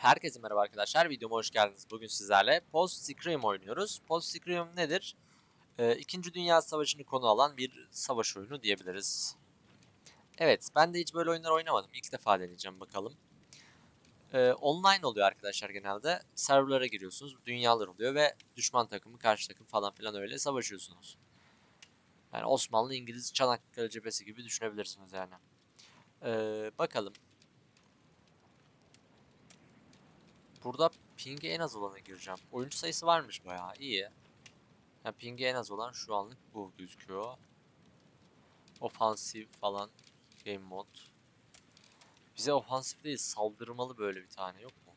Herkese merhaba arkadaşlar. Videoma hoş geldiniz. Bugün sizlerle Post Scream oynuyoruz. Post Scream nedir? Ee, İkinci Dünya Savaşı'nı konu alan bir savaş oyunu diyebiliriz. Evet, ben de hiç böyle oyunlar oynamadım. İlk defa deneyeceğim bakalım. Ee, online oluyor arkadaşlar genelde. Serverlara giriyorsunuz, dünyalar oluyor ve düşman takımı, karşı takım falan filan öyle savaşıyorsunuz. Yani Osmanlı, İngiliz, Çanakkale cephesi gibi düşünebilirsiniz yani. Ee, bakalım. Burada ping'e en az olana gireceğim. Oyuncu sayısı varmış bayağı iyi. Yani ping'e en az olan şu anlık bu gözüküyor. Ofansif falan game mod. Bize ofansif değil saldırmalı böyle bir tane yok mu?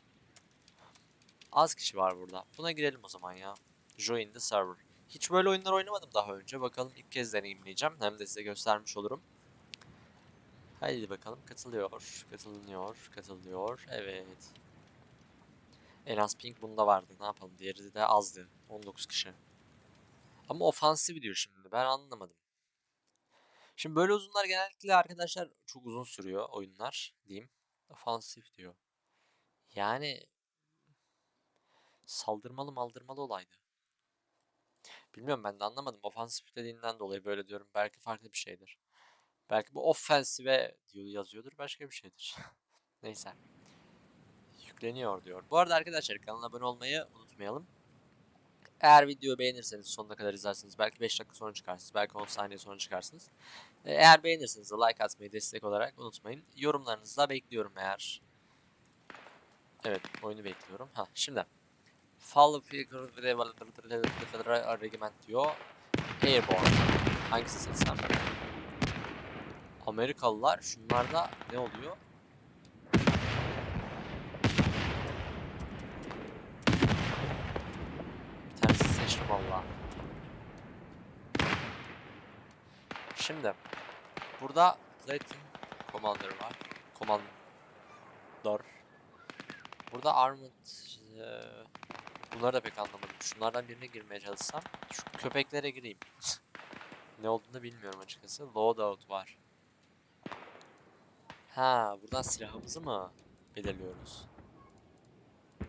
Az kişi var burada. Buna girelim o zaman ya. Join the server. Hiç böyle oyunlar oynamadım daha önce. Bakalım ilk kez deneyimleyeceğim. Hem de size göstermiş olurum. Haydi bakalım katılıyor, katılınıyor, katılıyor. Evet. En az ping bunda vardı. Ne yapalım? Diğeri de azdı. 19 kişi. Ama ofansif diyor şimdi. Ben anlamadım. Şimdi böyle uzunlar genellikle arkadaşlar çok uzun sürüyor oyunlar diyeyim. Ofansif diyor. Yani saldırmalı maldırmalı olaydı. Bilmiyorum ben de anlamadım. Ofansif dediğinden dolayı böyle diyorum. Belki farklı bir şeydir. Belki bu offensive diyor yazıyordur. Başka bir şeydir. Neyse yükleniyor diyor. Bu arada arkadaşlar kanala abone olmayı unutmayalım. Eğer videoyu beğenirseniz sonuna kadar izlersiniz. Belki 5 dakika sonra çıkarsınız. Belki 10 saniye sonra çıkarsınız. E, Eğer beğenirseniz de like atmayı destek olarak unutmayın. Yorumlarınızı da bekliyorum eğer. Evet oyunu bekliyorum. Ha şimdi. Fall Regiment diyor. Airborne. Hangisi seçsem? Amerikalılar şunlarda ne oluyor? Bir tanesi seçtim valla. Şimdi burada Platin Commander var. Commander. Burada Armored bunları da pek anlamadım. Şunlardan birine girmeye çalışsam şu köpeklere gireyim. ne olduğunu bilmiyorum açıkçası. Loadout var. Ha, buradan silahımızı mı belirliyoruz?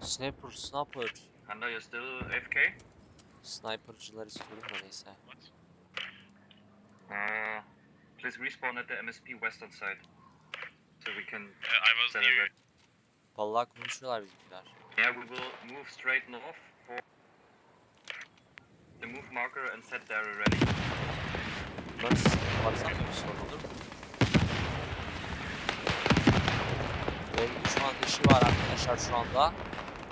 Sniper, sniper. Hunter, you're still AFK? Sniper'cılar istiyorum da neyse. Uh, please respawn at the MSP western side. So we can Uh, I was red. Vallahi konuşuyorlar bizimkiler. Yeah, we will move straight north for the move marker and set there already. Sistemi baksana bir sorun olur mu? Benim şu an işi var arkadaşlar şu anda.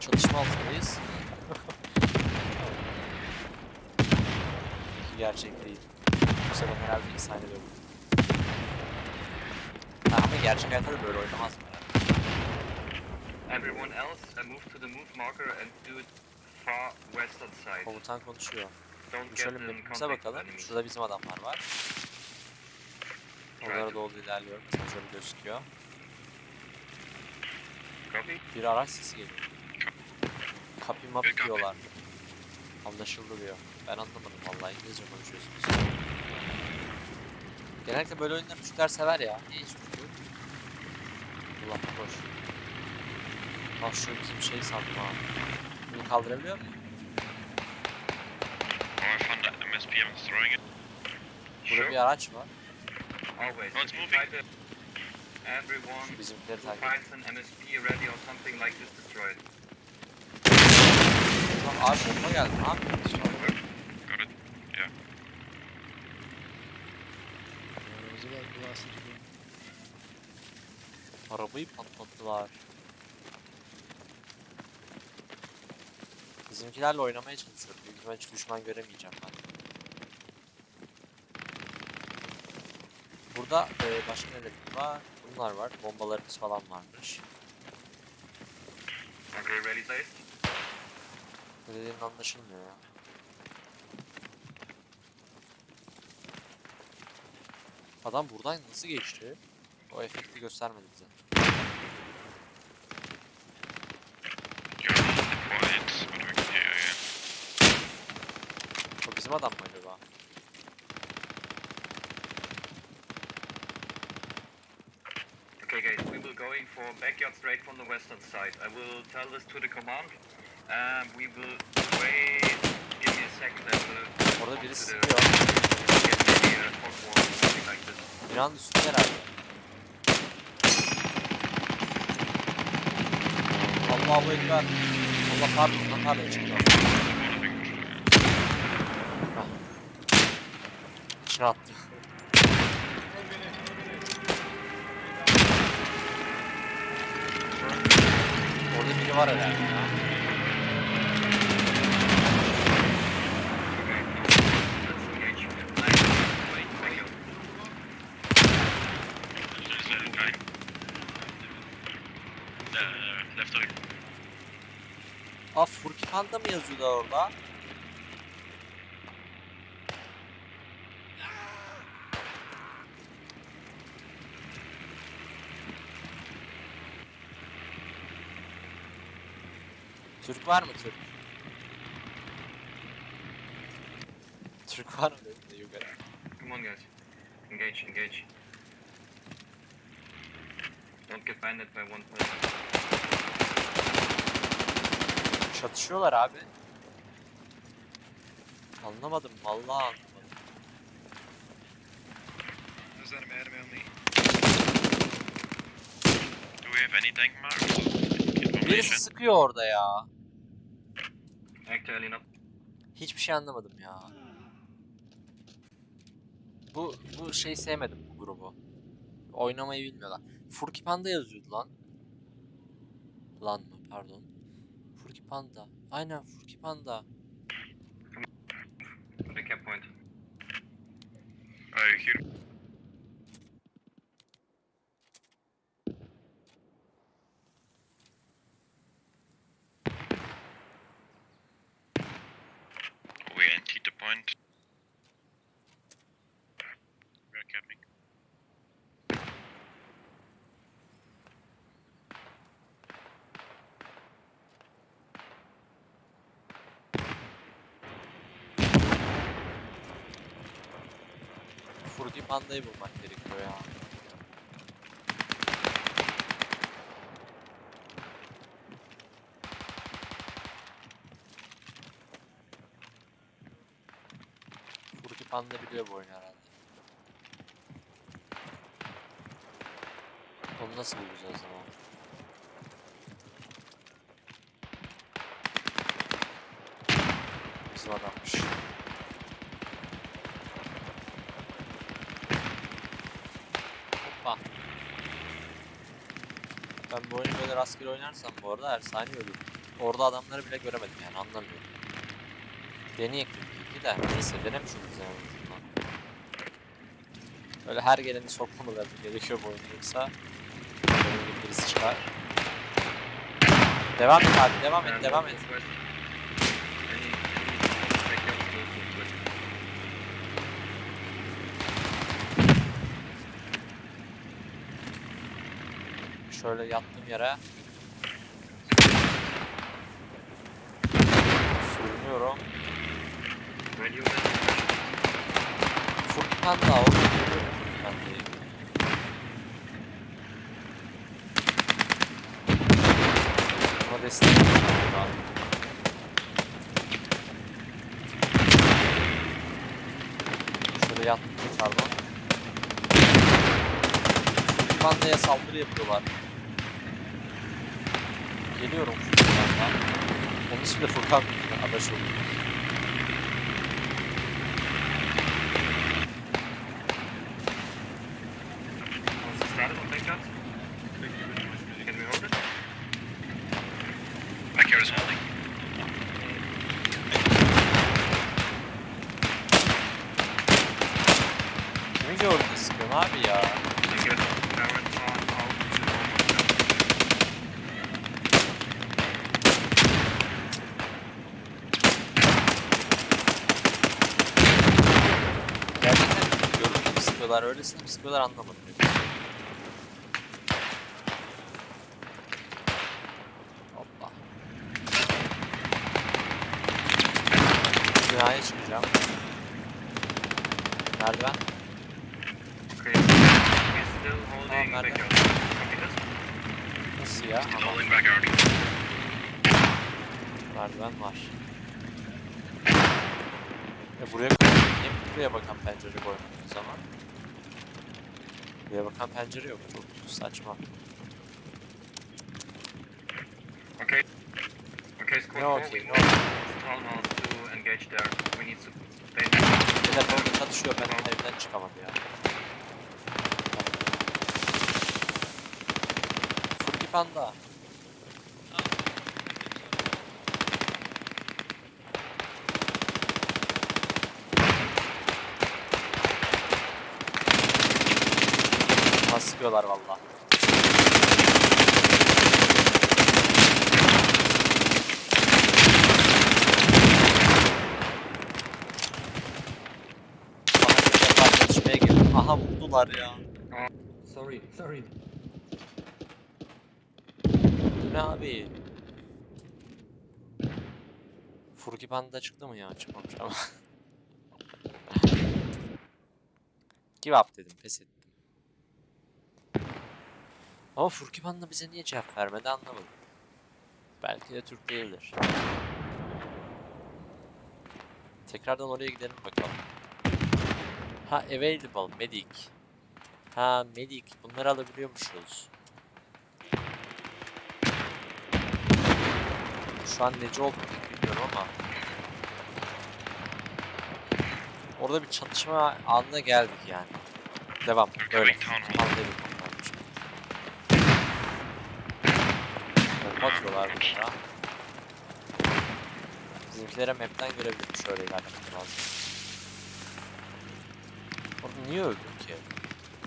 Çalışma altındayız. Ki gerçek değil. Bu sefer herhalde ilk sahnede olur. Ha, ama gerçek hayatta da böyle oynamaz mı? Everyone else, uh, move to the move marker and do it far western side. Komutan konuşuyor. Şimdi şöyle mapimize bakalım. Şurada bizim adamlar var. Onlara doğru ilerliyorum. Mesela şöyle gözüküyor. Copy? Bir araç sesi geliyor. Copy map diyorlar. Anlaşıldı diyor. Ben anlamadım vallahi İngilizce konuşuyorsunuz. Genellikle böyle oyunları Türkler sever ya. Niye hiç Türk? Allah koş. Bak şu bizim şey sandım ha. Bunu kaldırabiliyor muyum? Oh, MSP. Burada bir araç var. Always. No, it's If you moving. find it, everyone Şu bizimkileri who takip ediyor. finds an MSP ready or something like this destroyed. Lan abi bomba geldi. Ne yapıyorsun şu an? Got it. Yeah. Arabayı patlattılar. Bizimkilerle oynamaya çalışıyorum. Büyük ihtimalle hiç düşman göremeyeceğim ben. Burada e, başka neler var? Bunlar var. Bombalarımız falan varmış. Okay, ready? Ne dediğin anlaşılmıyor ya. Adam buradan nasıl geçti? O efekti göstermedi bize. O bizim adam mı acaba? Okay, guys, we will go going for backyard straight from the western side. I will tell this to the command. And we will wait. Give me a second. I will Orada biri sıkıyor. Binanın üstünde herhalde. Allahu Ekber. Allah pardon lan nereden çıktı? İçine attı. Orada biri var herhalde ya. Okay, now let's engage. Nice. Wait, thank you. There's a guy. Uh, left eye. Aa Panda mı yazıyordu orada? Türk var mı Türk? Türk var mı dedim de yukarı. Come on, guys. Engage, engage. Don't get banded by one person. Çatışıyorlar abi. Anlamadım vallahi anlamadım. There's enemy enemy on me. Do we have any tank marks? Birisi sıkıyor orada ya. Actually, not. Hiçbir şey anlamadım ya. Bu bu şey sevmedim bu grubu. Oynamayı bilmiyorlar. Furky Panda yazıyordu lan. Lan mı pardon. Panda. Aynen Furky Panda. To the cap point. I hear. We emptied the point. We're capping. Furky Panda'yı bulmak gerekiyor ya. Furky Panda biliyor bu oyunu herhalde. Onu nasıl bulacağız ama? Bizim adammış. Ben bu oyunu böyle rastgele oynarsam bu arada her saniye ölürüm. Orada adamları bile göremedim yani anlamıyorum. Deneyek ki de neyse denemiş oluruz yani. Böyle her geleni sokmamaları gerekiyor bu oyunda yoksa birisi çıkar. Devam et abi devam et devam et. Şöyle yattığım yere sürünüyorum. Furkan da o. Furkan değil. Buna destek abi. Şöyle yattım pardon. Furkan'da'ya saldırı yapıyorlar. Geliyorum Furkan'da. Onun ismi de Furkan. Adaş oldu. What's the status on backyard? Can we hold it? Backyard is holding. Kimi gördün sıkıyorum abi ya. sıkıyorlar, öylesine mi sıkıyorlar anlamadım. Hoppa. Binaya çıkacağım. Merdiven. Tamam merdiven. Nasıl ya? Aman. Merdiven var. Ya buraya koyayım. Buraya bakan pencere koymadığım zaman. Buraya bakan pencere yok. Çok saçma. Okay. Okay, squad No, 4, okay, we no. townhouse to engage there. We need to pay Millet orada çatışıyor. Ben evden çıkamam ya. Furki Panda. Bana sıkıyorlar valla. Aha, çatışmaya girdim. Aha vurdular ya. Sorry, sorry. Ne abi? Furki Panda çıktı mı ya? Çıkmamış ama. Give up dedim, pes ettim. Ama Furki Panda bize niye cevap vermedi anlamadım. Belki de Türk değildir. Tekrardan oraya gidelim bakalım. Ha available, medic. Ha medic, bunları alabiliyormuşuz. Şu an nece olduğunu bilmiyorum ama Orada bir çatışma anına geldik yani. Devam. Böyle. going Bomba atıyorlar bunlara. Bizimkilere map'ten görebilirim şöyle ilerlemek lazım. Orada niye öldüm ki?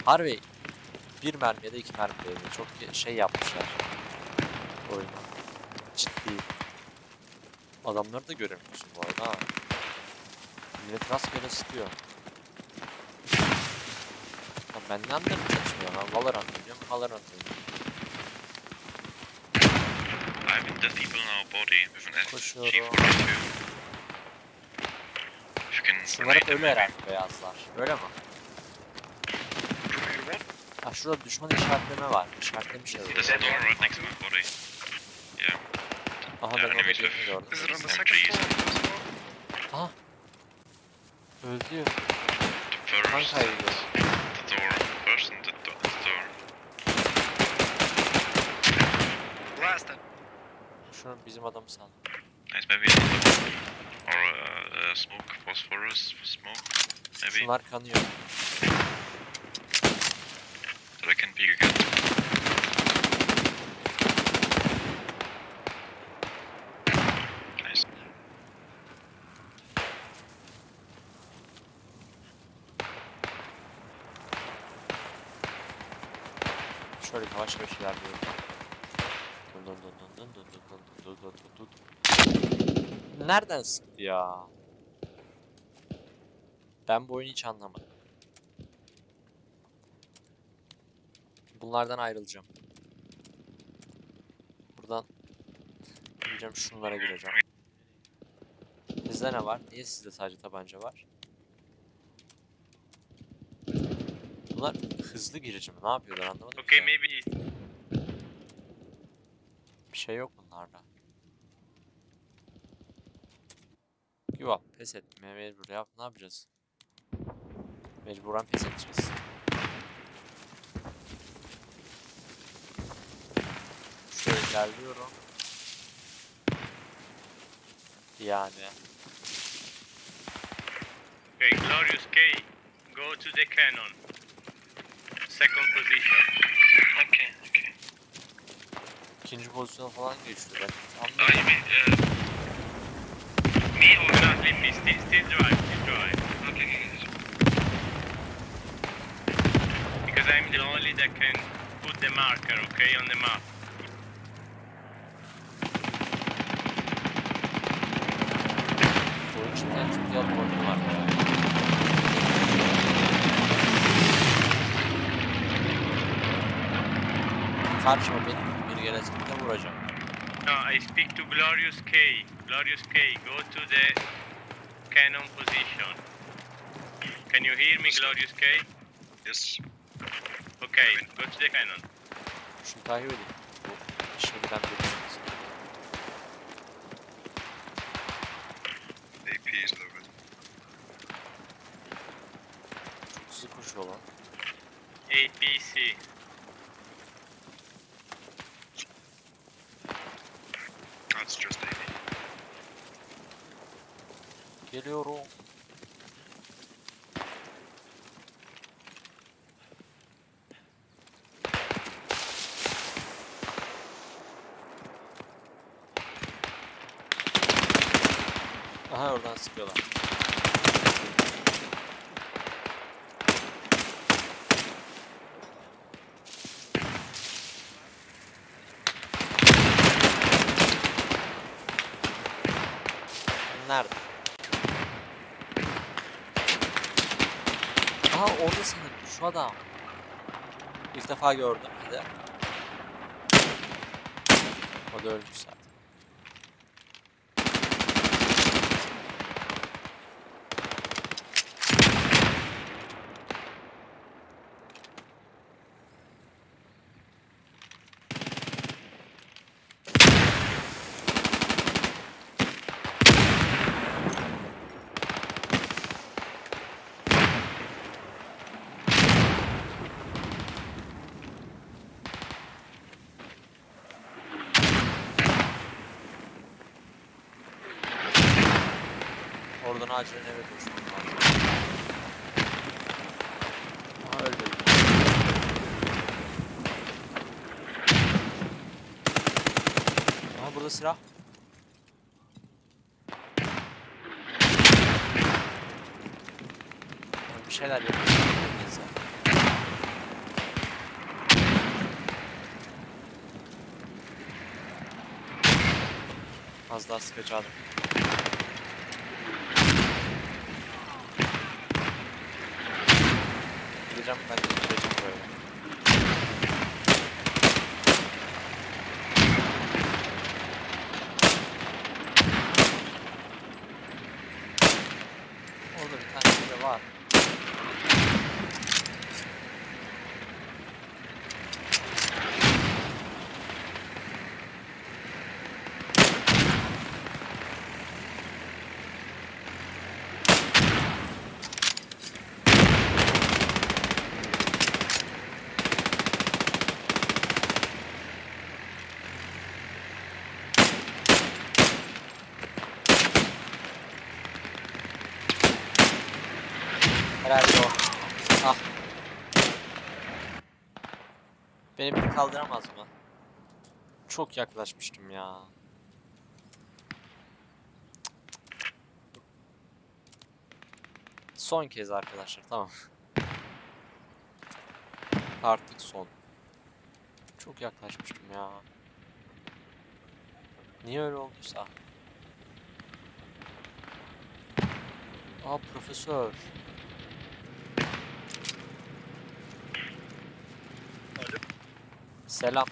Harbi bir mermi ya da iki mermi değdi. Çok şey yapmışlar. Oyunu. Ciddi. Adamları da göremiyorsun bu arada ha. Millet rastgele sıkıyor. Ya ben ne anlarım çalışmıyor lan? Valorant oynuyorum, Valorant oynuyorum. Have dead people in our body with an Koşuyorum. SG42. If you can Şunlar grenade hep them ölü herhalde beyazlar. Öyle mi? Ha şurada düşman işaretleme var. İşaretlemiş ya. There's a door right next to my body. Yeah. Aha ben orada birini gördüm. Is it on the second trees. floor? Aha. Öldü. The first, Kankaydı. the door. First and the, do- the door. Blasted. Şunu bizim adamı sandım. Nice, maybe. Or uh, uh, smoke, phosphorus, smoke. Maybe. Şunlar kanıyor. That I can peek again. Nice. Şöyle yavaş yavaş ilerliyorum. Dun dun dun dun dun dun dun dun dun dun dun. Nereden sıktı ya? Ben bu oyunu hiç anlamadım. Bunlardan ayrılacağım. Buradan gireceğim şunlara gireceğim. Sizde ne var? Niye sizde sadece tabanca var? Bunlar hızlı girici mi? Ne yapıyorlar anlamadım. Okay, ki. maybe şey yok bunlarda. Give up. Pes et. Me- Mecbur yap. Ne yapacağız? Mecburen pes edeceğiz. Şöyle ilerliyorum. Yani. okay, Glorious K, go to the cannon. Second position. Okay. İkinci pozisyona falan geçiyor. Ben uh, me or... Do not sleepy, still, still drive, still drive. Okay. Because I'm the only that can put the marker, okay, on the map. Oyun cidden ciddi alıp oynuyorlar. Karşıma benim gelecekte vuracağım. No, I speak to Glorious K. Glorious K, go to the cannon position. Can you hear me, Glorious K? Yes. Okay, go to the cannon. Şunu takip edeyim. işe giren birisi. AP is loaded. Çok hızlı koşuyor lan. APC. Geliyorum. Aha oradan sıkıyorlar. Nerede? Aha orada sanırım şu adam. İlk defa gördüm bir de. O da ölmüş zaten. Oradan acilen eve koşmam lazım. Aha öldü. Aha burada silah. Bir şeyler yapıyor. Az daha sıkacağım. Gideceğim ben de gireceğim böyle. Orada bir tane bile var. Herhalde o. Ah. Beni biri kaldıramaz mı? Çok yaklaşmıştım ya. Son kez arkadaşlar tamam. Artık son. Çok yaklaşmıştım ya. Niye öyle olduysa. Aa profesör. Selam.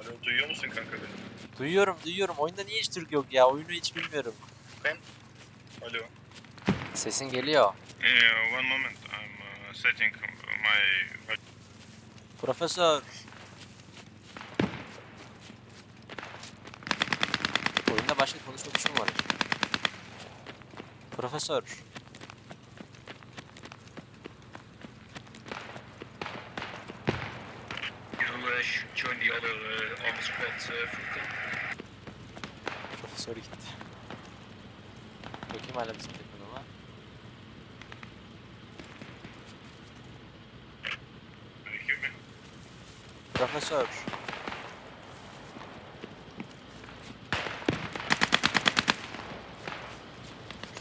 Alo duyuyor musun kanka beni? Duyuyorum duyuyorum. Oyunda niye hiç Türk yok ya? Oyunu hiç bilmiyorum. Alo. Sesin geliyor. Yeah, one moment. I'm uh, setting my. Profesör. Oyunda başka konuşma tuşu mu var? Profesör. You'll uh, sh- join the other uh, armor squad, uh, Fulton. Profesör gitti. Bakayım hala bizim takımda var. Give me. Profesör.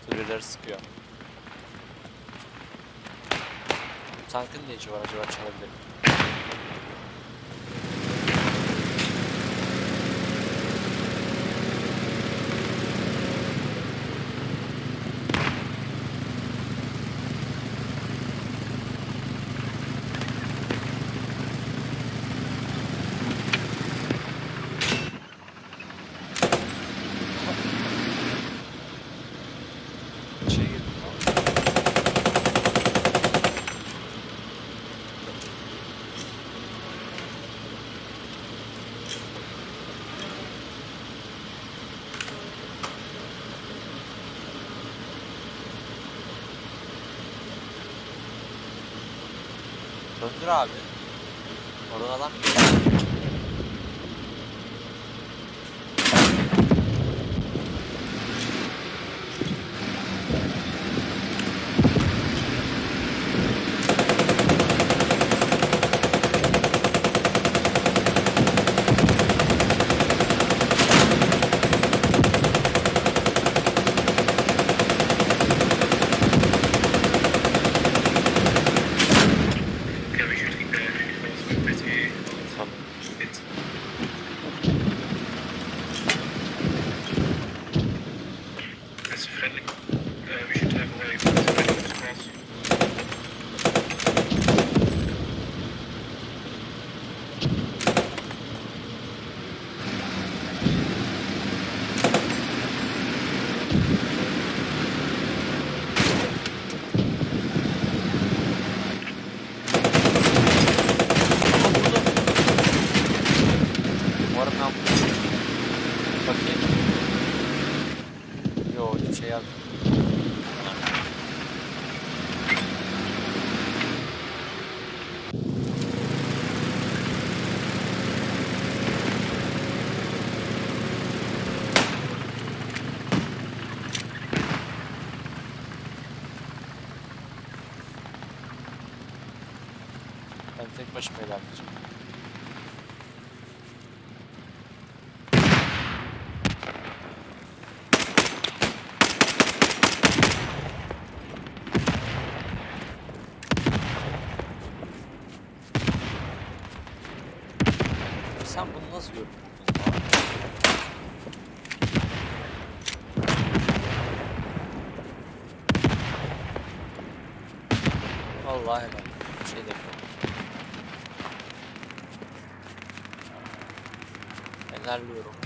Şurada birileri sıkıyor. Tankın ne işi var acaba çalabilirim. İçeri abi. Oradan adam geliyor. Okay, we should keep uh, pretty Tamam. fit. That's friendly. Uh, we should have away from the cross. Umarım ben bunu Bakayım. Yo hiçbir şey yazmıyor. Tek başıma ilerleyeceğim. Sen bunu nasıl gördün? Vallahi helal. Bir şey demiyorum. caluro.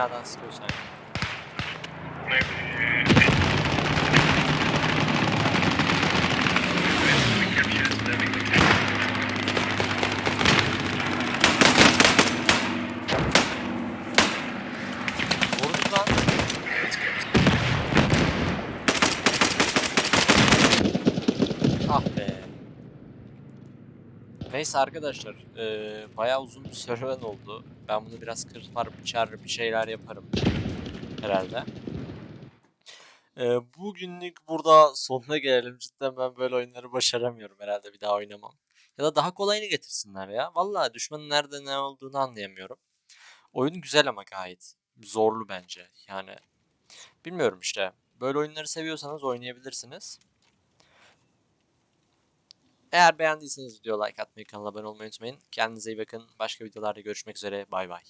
Şu binadan sıkıyor sanki. Maybe. We capture the living Vurduk lan. Ah be. Neyse arkadaşlar, eee bayağı uzun bir serüven oldu. Ben bunu biraz kırpar, biçer, bir şeyler yaparım herhalde. Eee bugünlük burada sonuna gelelim. Cidden ben böyle oyunları başaramıyorum herhalde bir daha oynamam. Ya da daha kolayını getirsinler ya. Vallahi düşmanın nerede ne olduğunu anlayamıyorum. Oyun güzel ama gayet. Zorlu bence. Yani bilmiyorum işte. Böyle oyunları seviyorsanız oynayabilirsiniz. Eğer beğendiyseniz video like atmayı, kanala abone olmayı unutmayın. Kendinize iyi bakın. Başka videolarda görüşmek üzere. Bay bay.